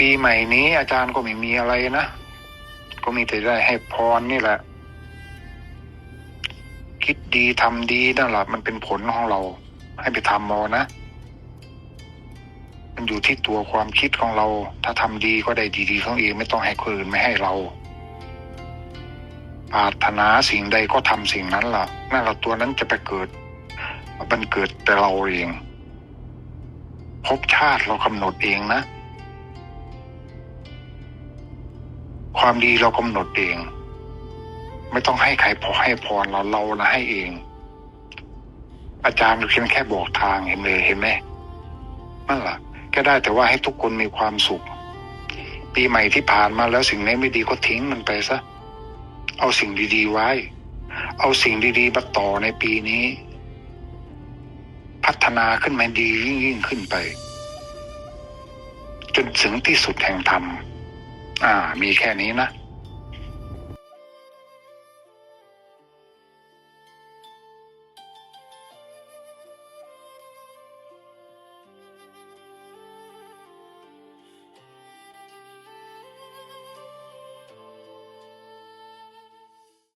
ปีใหม่นี้ อาจารย์ก็ไม่มีอะไรนะ ก็มีแต่ได้ให้พรนี่แหละ คิดดีทำดีนั่นแหละมันเป็นผลของเรา ให้ไปทำเอานะ มันอยู่ที่ตัวความคิดของเรา ถ้าทำดีก็ได้ดีๆของเองไม่ต้องให้คนอื่นไม่ให้เราปรารถนาสิ่งใดก็ทำสิ่งนั้นล่ะนั่นแหละตัวนั้นจะไปเกิด มันเกิดแต่เราเองภพชาติเรากำหนดเองนะ ความดีเรากำหนดเอง ไม่ต้องให้ใครพอให้พรเราเรานะให้เอง อาจารย์เพียงแค่บอกทางเห็นเลยเห็นไหมนั่นแหละก็ได้แต่ว่าให้ทุกคนมีความสุข ปีใหม่ที่ผ่านมาแล้วสิ่งไหนไม่ดีก็ทิ้งมันไปซะเอาสิ่งดีๆไว้ เอาสิ่งดีๆมาต่อในปีนี้ พัฒนาขึ้นมาดียิ่งยิ่งขึ้นไป จนถึงที่สุดแห่งธรรม อ่า มีแค่นี้นะ